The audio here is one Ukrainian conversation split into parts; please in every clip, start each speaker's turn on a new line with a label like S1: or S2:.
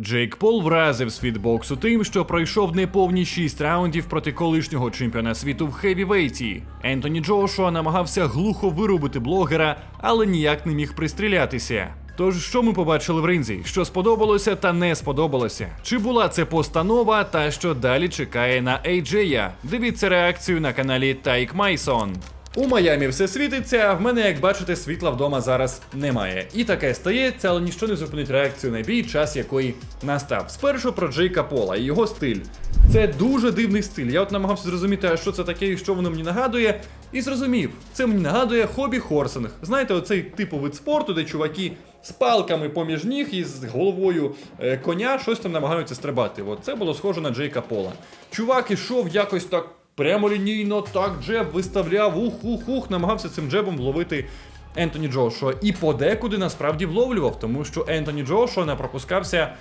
S1: Джейк Пол вразив світ боксу тим, що пройшов неповні 6 раундів проти колишнього чемпіона світу в хевівейті. Ентоні Джошуа намагався глухо вирубити блогера, але ніяк не міг пристрілятися. Тож, що ми побачили в ринзі? Що сподобалося та не сподобалося? Чи була це постанова, та що далі чекає на Ейджея? Дивіться реакцію на каналі Тайк Майсон. У Майамі все світиться, а в мене, як бачите, світла вдома зараз немає. І таке стається, але ніщо не зупинить реакцію на бій, час якої настав. Спершу про Джейка Пола і його стиль. Це дуже дивний стиль. Я от намагався зрозуміти, а що це таке і що воно мені нагадує. І зрозумів, це мені нагадує хобі хорсинг. Знаєте, оцей типу вид спорту, де чуваки з палками поміж ніг і з головою е, коня щось там намагаються стрибати. От це було схоже на Джейка Пола. Чувак ішов якось так прямолінійно, так джеб виставляв, ух-ух-ух, намагався цим джебом вловити Ентоні Джошуа. І подекуди насправді вловлював, тому що Ентоні Джошуа не пропускався.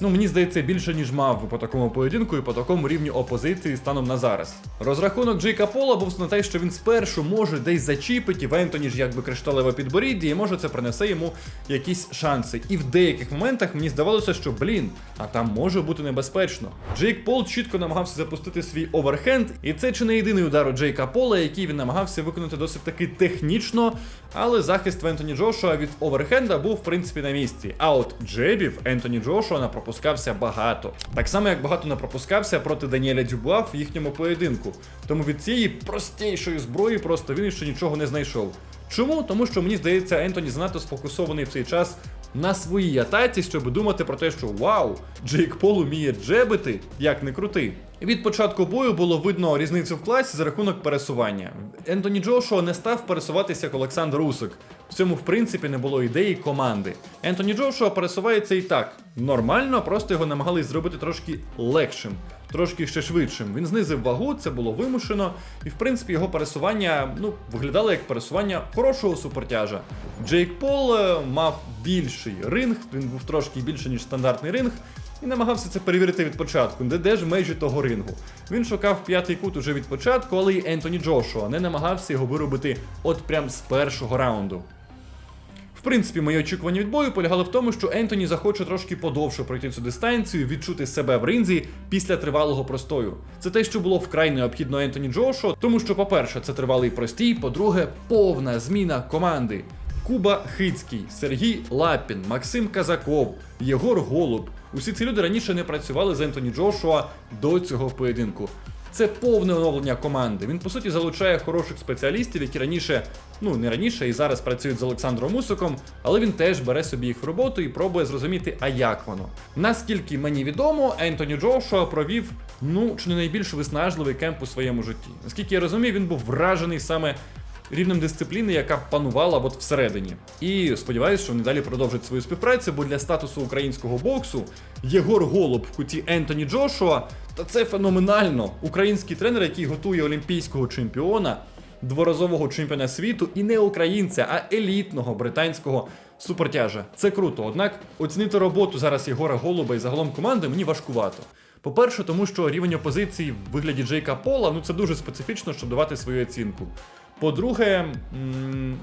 S1: Ну, мені здається, більше, ніж мав би по такому поєдинку і по такому рівню опозиції станом на зараз. Розрахунок Джейка Пола був на те, що він спершу може десь зачіпить, і в Ентоні ж якби кришталеве підборіддя, і може це принесе йому якісь шанси. І в деяких моментах мені здавалося, що блін, а там може бути небезпечно. Джейк Пол чітко намагався запустити свій оверхенд, і це чи не єдиний удар у Джейка Пола, який він намагався виконати досить таки технічно, але захист Ентоні Джошуа від оверхенда був в принципі на місці. А от джебів Ентоні Джошуа на пропускався багато. Так само, як багато не пропускався проти Даніеля Дюбуа в їхньому поєдинку. Тому від цієї простішої зброї просто він ще нічого не знайшов. Чому? Тому що мені здається, Ентоні занадто сфокусований в цей час на своїй атаці, щоб думати про те, що вау, Джейк Пол уміє джебити, як не крути. Від початку бою було видно різницю в класі за рахунок пересування. Ентоні Джошуа не став пересуватися як Олександр Усик. В цьому, в принципі, не було ідеї команди. Ентоні Джошуа пересувається і так. Нормально, просто його намагались зробити трошки легшим, трошки ще швидшим. Він знизив вагу, це було вимушено, і в принципі його пересування ну, виглядало як пересування хорошого супертяжа. Джейк Пол е, мав більший ринг, він був трошки більше, ніж стандартний ринг. І намагався це перевірити від початку, де де ж межі того рингу. Він шукав п'ятий кут уже від початку, але й Ентоні Джошуа не намагався його виробити от прям з першого раунду. В принципі, мої очікування від бою полягали в тому, що Ентоні захоче трошки подовше пройти цю дистанцію, відчути себе в ринзі після тривалого простою. Це те, що було вкрай необхідно Ентоні Джошуа, тому що, по-перше, це тривалий простій, по-друге, повна зміна команди. Куба Хицький, Сергій Лапін, Максим Казаков, Єгор Голуб. Усі ці люди раніше не працювали з Ентоні Джошуа до цього поєдинку. Це повне оновлення команди. Він по суті залучає хороших спеціалістів, які раніше, ну не раніше і зараз працюють з Олександром Мусиком, але він теж бере собі їх в роботу і пробує зрозуміти, а як воно. Наскільки мені відомо, Ентоні Джошуа провів ну чи не найбільш виснажливий кемп у своєму житті. Наскільки я розумію, він був вражений саме рівнем дисципліни, яка панувала от всередині. І сподіваюся, що вони далі продовжать свою співпрацю, бо для статусу українського боксу Єгор Голуб в куті Ентоні Джошуа, та це феноменально. Український тренер, який готує олімпійського чемпіона, дворазового чемпіона світу, і не українця, а елітного британського супертяжа. Це круто. Однак оцінити роботу зараз Єгора Голуба і загалом команди мені важкувато. По-перше, тому що рівень опозиції в вигляді Джейка Пола ну це дуже специфічно, щоб давати свою оцінку. По-друге,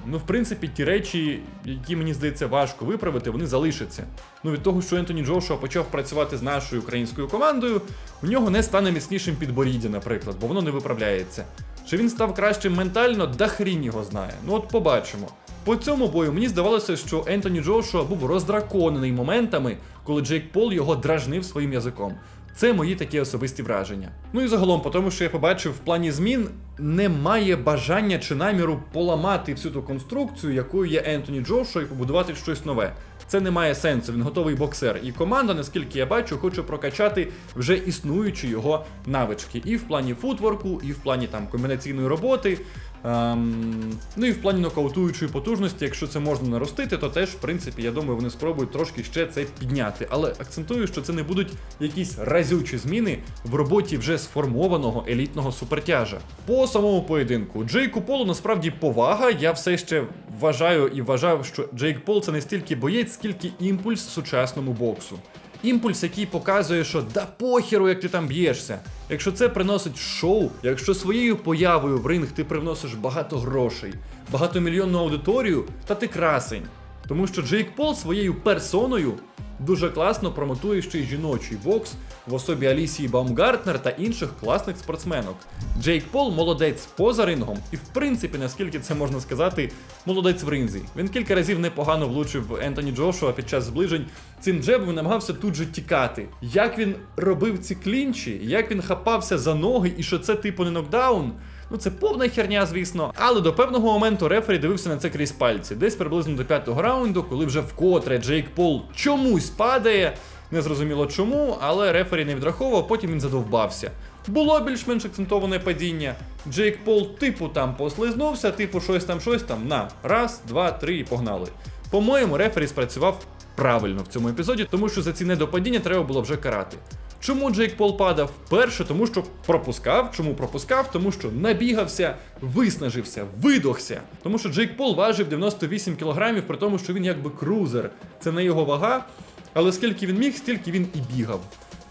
S1: ну, в принципі, ті речі, які мені здається важко виправити, вони залишаться. Ну, від того, що Ентоні Джошуа почав працювати з нашою українською командою, у нього не стане міцнішим підборіддя, наприклад, бо воно не виправляється. Чи він став кращим ментально, да хрінь його знає. Ну от побачимо. По цьому бою мені здавалося, що Ентоні Джошуа був роздраконений моментами, коли Джейк Пол його дражнив своїм язиком. Це мої такі особисті враження. Ну і загалом, по тому, що я побачив в плані змін, немає бажання чи наміру поламати всю ту конструкцію, якою є Ентоні Джошуа, і побудувати щось нове. Це не має сенсу, він готовий боксер. І команда, наскільки я бачу, хоче прокачати вже існуючі його навички. І в плані футворку, і в плані там комбінаційної роботи. Ем, ну і в плані нокаутуючої потужності, якщо це можна наростити, то теж, в принципі, я думаю, вони спробують трошки ще це підняти. Але акцентую, що це не будуть якісь разючі зміни в роботі вже сформованого елітного супертяжа. По самому поєдинку, Джейку Полу насправді повага. Я все ще вважаю і вважав, що Джейк Пол це не стільки боєць, скільки імпульс сучасному боксу. Імпульс, який показує, що да похеру, як ти там б'єшся. Якщо це приносить шоу, якщо своєю появою в ринг ти привносиш багато грошей, багатомільйонну аудиторію, та ти красень. Тому що Джейк Пол своєю персоною дуже класно промотує ще й жіночий бокс в особі Алісії Баумгартнер та інших класних спортсменок. Джейк Пол молодець поза рингом, і в принципі, наскільки це можна сказати, молодець в ринзі. Він кілька разів непогано влучив Ентоні Джошуа під час зближень. Цим джебом намагався тут же тікати. Як він робив ці клінчі, як він хапався за ноги, і що це типу не нокдаун. Ну, це повна херня, звісно. Але до певного моменту рефері дивився на це крізь пальці. Десь приблизно до п'ятого раунду, коли вже вкотре Джейк Пол чомусь падає. Незрозуміло чому, але рефері не відраховував, потім він задовбався. Було більш-менш акцентоване падіння. Джейк Пол, типу, там послизнувся, типу, щось там, щось там. На. Раз, два, три і погнали. По-моєму, рефері спрацював правильно в цьому епізоді, тому що за ці недопадіння треба було вже карати. Чому Джейк Пол падав? Перше, тому що пропускав. Чому пропускав? Тому що набігався, виснажився, видохся. Тому що Джейк Пол важив 98 кілограмів, при тому, що він якби крузер. Це не його вага. Але скільки він міг, стільки він і бігав.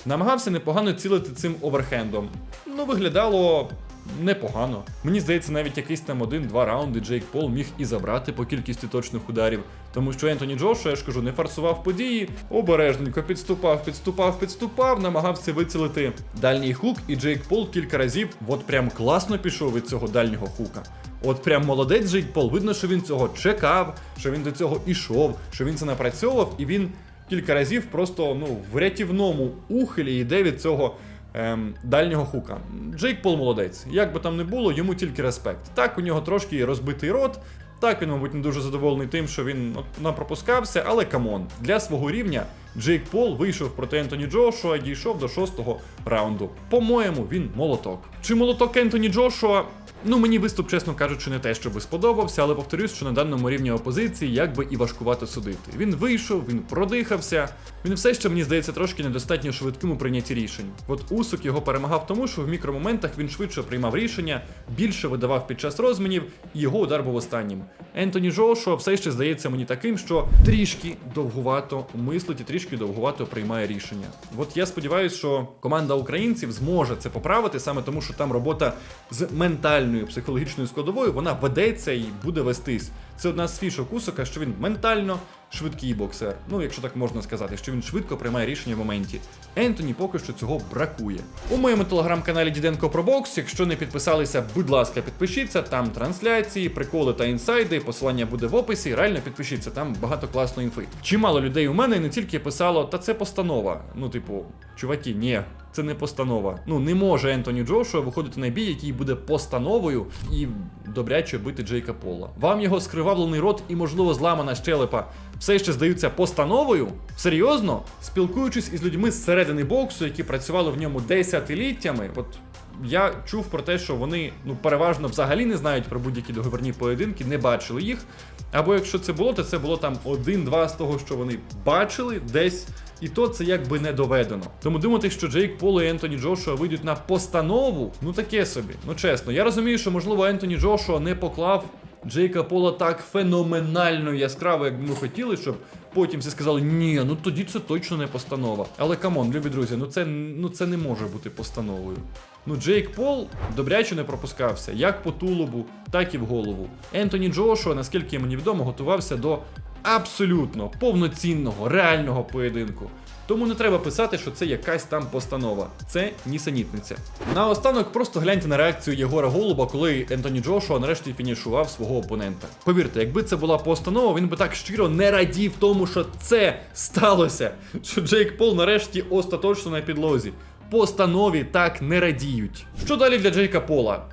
S1: Намагався непогано цілити цим оверхендом. Ну, виглядало непогано. Мені здається, навіть якийсь там один-два раунди Джейк Пол міг і забрати по кількості точних ударів. Тому що Ентоні Джошуа, я ж кажу, не форсував події, обережненько підступав, підступав, підступав, намагався вицілити дальній хук, і Джейк Пол кілька разів от прям класно пішов від цього дальнього хука. От прям молодець Джейк Пол. Видно, що він цього чекав, що він до цього ішов, що він це напрацьовував, і він кілька разів просто ну, в рятівному ухилі йде від цього ем, дальнього хука. Джейк Пол молодець. Як би там не було, йому тільки респект. Так, у нього трошки розбитий рот. Так, він, мабуть, не дуже задоволений тим, що він напропускався, але камон, для свого рівня Джейк Пол вийшов проти Ентоні Джошуа і дійшов до шостого раунду. По-моєму, він молоток. Чи молоток Ентоні Джошуа? Ну, мені виступ, чесно кажучи, не те, що би сподобався, але повторюсь, що на даному рівні опозиції як би і важкувато судити. Він вийшов, він продихався. Він все ще мені здається трошки недостатньо швидким у прийнятті рішень. От Усук його перемагав тому, що в мікромоментах він швидше приймав рішення, більше видавав під час розмінів, і його удар був останнім. Ентоні Джошуа все ще здається мені таким, що трішки довгувато мислить і трішки довгувато приймає рішення. От я сподіваюся, що команда українців зможе це поправити саме тому, що там робота з ментальною психологічною складовою вона ведеться і буде вестись. Це одна з фішок Усука, що він ментально швидкий боксер. Ну, якщо так можна сказати, що він швидко приймає рішення в моменті. Ентоні поки що цього бракує. У моєму телеграм-каналі Діденко про бокс. Якщо не підписалися, будь ласка, підпишіться. Там трансляції, приколи та інсайди. Посилання буде в описі. Реально підпишіться, там багато класної інфи. Чимало людей у мене не тільки писало, та це постанова. Ну, типу, чуваки, ні. Це не постанова. Ну не може Ентоні Джошуа виходити на бій, який буде постановою і добряче бити Джейка Пола. Вам його скривавлений рот і, можливо, зламана щелепа все ще здаються постановою? Серйозно? Спілкуючись із людьми зсередини боксу, які працювали в ньому десятиліттями, от я чув про те, що вони ну переважно взагалі не знають про будь-які договірні поєдинки, не бачили їх. Або якщо це було, то це було там один-два з того, що вони бачили десь. І то це якби не доведено. Тому думати, що Джейк Пол і Ентоні Джошуа вийдуть на постанову, ну таке собі. Ну чесно, я розумію, що можливо Ентоні Джошуа не поклав Джейка Пола так феноменально яскраво, як би ми хотіли, щоб потім всі сказали, ні, ну тоді це точно не постанова. Але камон, любі друзі, ну це ну це не може бути постановою. Ну, Джейк Пол добряче не пропускався, як по тулубу, так і в голову. Ентоні Джошуа, наскільки мені відомо, готувався до абсолютно повноцінного, реального поєдинку. Тому не треба писати, що це якась там постанова. Це нісенітниця. Наостанок просто гляньте на реакцію Єгора Голуба, коли Ентоні Джошуа нарешті фінішував свого опонента. Повірте, якби це була постанова, він би так щиро не радів тому, що це сталося. Що Джейк Пол нарешті остаточно на підлозі. Постанові так не радіють. Що далі для Джейка Пола?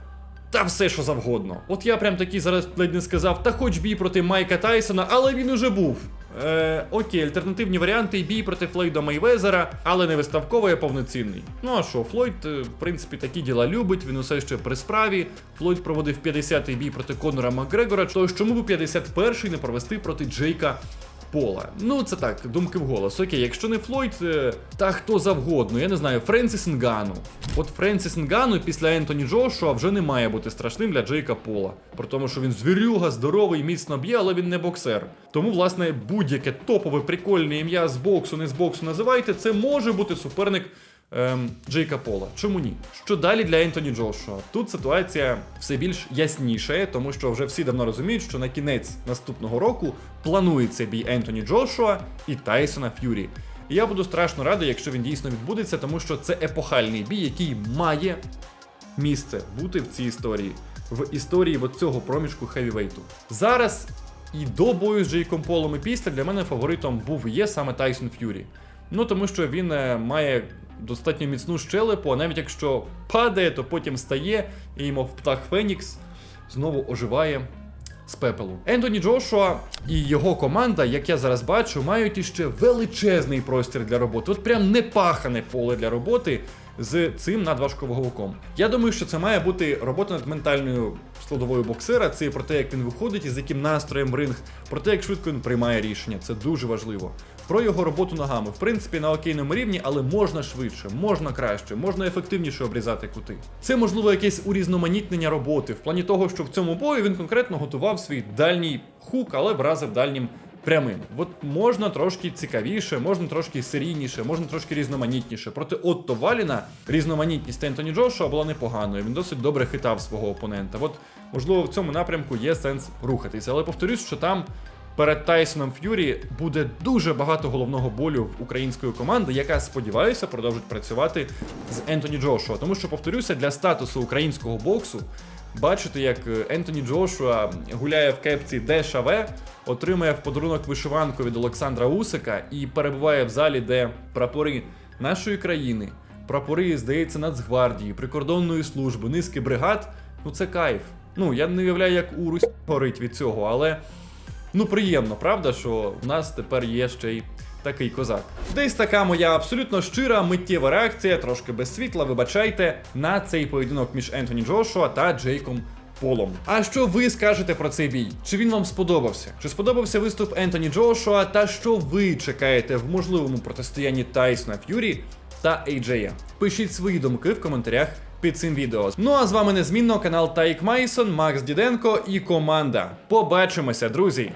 S1: Та все, що завгодно. От я прям такий зараз ледь не сказав, та хоч бій проти Майка Тайсона, але він уже був. Е, окей, альтернативні варіанти бій проти Флойда Мейвезера, але не виставковий, а повноцінний. Ну а що, Флойд, е, в принципі, такі діла любить, він усе ще при справі. Флойд проводив 50-й бій проти Конора Макгрегора, тож чому б 51-й не провести проти Джейка Пола. Ну, це так, думки в голос. Окей, якщо не Флойд, е, та хто завгодно, я не знаю, Френсіс Нгану. От Френсіс Нгану після Ентоні Джошуа вже не має бути страшним для Джейка Пола. При тому, що він звірюга, здоровий, міцно б'є, але він не боксер. Тому, власне, будь-яке топове прикольне ім'я з боксу, не з боксу називайте, це може бути суперник ем, Джейка Пола. Чому ні? Що далі для Ентоні Джошуа? Тут ситуація все більш ясніша, тому що вже всі давно розуміють, що на кінець наступного року планується бій Ентоні Джошуа і Тайсона Ф'юрі. І я буду страшно радий, якщо він дійсно відбудеться, тому що це епохальний бій, який має місце бути в цій історії, в історії цього проміжку хевівейту. Зараз і до бою з Джейком Полом, і після для мене фаворитом був є саме Тайсон Ф'юрі. Ну тому що він е, має достатньо міцну щелепу, а навіть якщо падає, то потім стає і, мов птах Фенікс, знову оживає з пепелу. Ентоні Джошуа і його команда, як я зараз бачу, мають іще величезний простір для роботи. От прям непахане поле для роботи з цим надважковаговиком. Я думаю, що це має бути робота над ментальною складовою боксера. Це про те, як він виходить і з яким настроєм ринг, про те, як швидко він приймає рішення. Це дуже важливо. Про його роботу ногами, в принципі, на окейному рівні, але можна швидше, можна краще, можна ефективніше обрізати кути. Це можливо якесь урізноманітнення роботи, в плані того, що в цьому бою він конкретно готував свій дальній хук, але вразив дальнім прямим. От можна трошки цікавіше, можна трошки серійніше, можна трошки різноманітніше. Проти Отто Валіна різноманітність Ентоні Джошуа була непоганою. Він досить добре хитав свого опонента. От, можливо, в цьому напрямку є сенс рухатися. Але повторюсь, що там перед Тайсоном Ф'юрі буде дуже багато головного болю в української команди, яка, сподіваюся, продовжить працювати з Ентоні Джошуа. Тому що, повторюся, для статусу українського боксу бачити, як е, Ентоні Джошуа гуляє в кепці ДШВ, отримує в подарунок вишиванку від Олександра Усика і перебуває в залі, де прапори нашої країни, прапори, здається, Нацгвардії, прикордонної служби, низки бригад. Ну це кайф. Ну я не уявляю, як у Русь горить від цього, але ну приємно, правда, що в нас тепер є ще й такий козак. Десь така моя абсолютно щира миттєва реакція, трошки без світла, вибачайте, на цей поєдинок між Ентоні Джошуа та Джейком Полом. А що ви скажете про цей бій? Чи він вам сподобався? Чи сподобався виступ Ентоні Джошуа? Та що ви чекаєте в можливому протистоянні Тайсона Ф'юрі та Ейджея? Пишіть свої думки в коментарях під цим відео. Ну а з вами незмінно канал Тайк Майсон, Макс Діденко і команда. Побачимося, друзі!